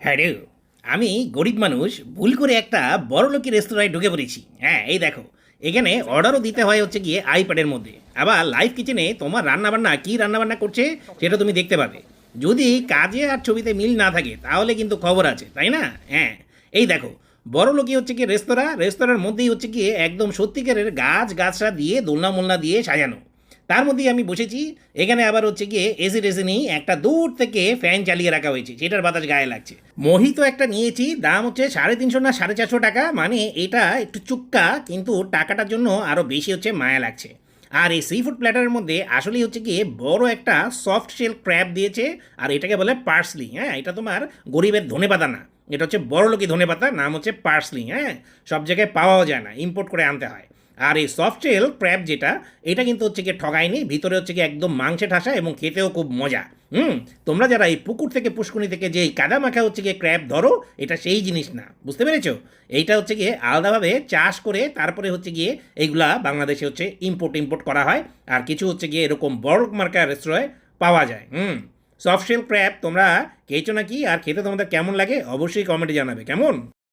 হ্যাঁ আমি গরিব মানুষ, ভুল করে একটা বড়লোকি রেস্তোরাঁয় ঢুকে পড়েছি। হ্যাঁ এই দেখো, এখানে অর্ডারও দিতে হয় হচ্ছে গিয়ে আইপ্যাডের মধ্যে। আবার লাইভ কিচেনে তোমার রান্নাবান্না, কী রান্নাবান্না করছে সেটা তুমি দেখতে পাবে। যদি কাজে আর ছবিতে মিল না থাকে, তাহলে কিন্তু খবর আছে, তাই না? হ্যাঁ এই দেখো বড় লোকই হচ্ছে কি রেস্তোরাঁ, রেস্তোরাঁর মধ্যেই হচ্ছে গিয়ে একদম সত্যিকারের গাছ গাছরা দিয়ে দোলনা মোলনা দিয়ে সাজানো। তার মধ্যেই আমি বসেছি। এখানে আবার হচ্ছে গিয়ে এসি টেসি নেই একটা দূর থেকে ফ্যান চালিয়ে রাখা হয়েছে সেটার বাতাস গায়ে লাগছে। মোহিত একটা নিয়েছি, দাম হচ্ছে সাড়ে তিনশো না সাড়ে চারশো টাকা মানে এটা একটু চুক্কা, কিন্তু টাকাটার জন্য আরও বেশি হচ্ছে মায়া লাগছে। আর এই সি ফুড প্ল্যাটারের মধ্যে আসলেই হচ্ছে গিয়ে বড় একটা সফট শেল ক্র্যাব দিয়েছে, আর এটাকে বলে পার্সলি হ্যাঁ? এটা তোমার গরিবের ধনে পাতা না। এটা হচ্ছে বড় লোকই ধনে পাতা, নাম হচ্ছে পার্সলি হ্যাঁ? সব জায়গায় পাওয়াও যায় না ইম্পোর্ট করে আনতে হয়। আর এই সফট শেল ক্র্যাব যেটা, এটা কিন্তু হচ্ছে গিয়ে ঠগায়নি, ভিতরে হচ্ছে গিয়ে একদম মাংসে ঠাসা এবং খেতেও খুব মজা। হুম, তোমরা যারা এই পুকুর থেকে পুষ্কুনি থেকে যে কাদা মাখা হচ্ছে গিয়ে ক্র্যাব ধরো, এটা সেই জিনিস না, বুঝতে পেরেছ? এইটা হচ্ছে গিয়ে আলাদাভাবে চাষ করে তারপরে হচ্ছে গিয়ে এইগুলা বাংলাদেশে হচ্ছে ইম্পোর্ট ইম্পোর্ট করা হয়, আর কিছু হচ্ছে গিয়ে এরকম বড় মার্কা রেস্তোরাঁয় পাওয়া যায়, হুম। সফট শেল ক্র্যাব তোমরা খেয়েছো নাকি, আর খেতে তোমাদের কেমন লাগে, অবশ্যই কমেন্টে জানাবে, কেমন?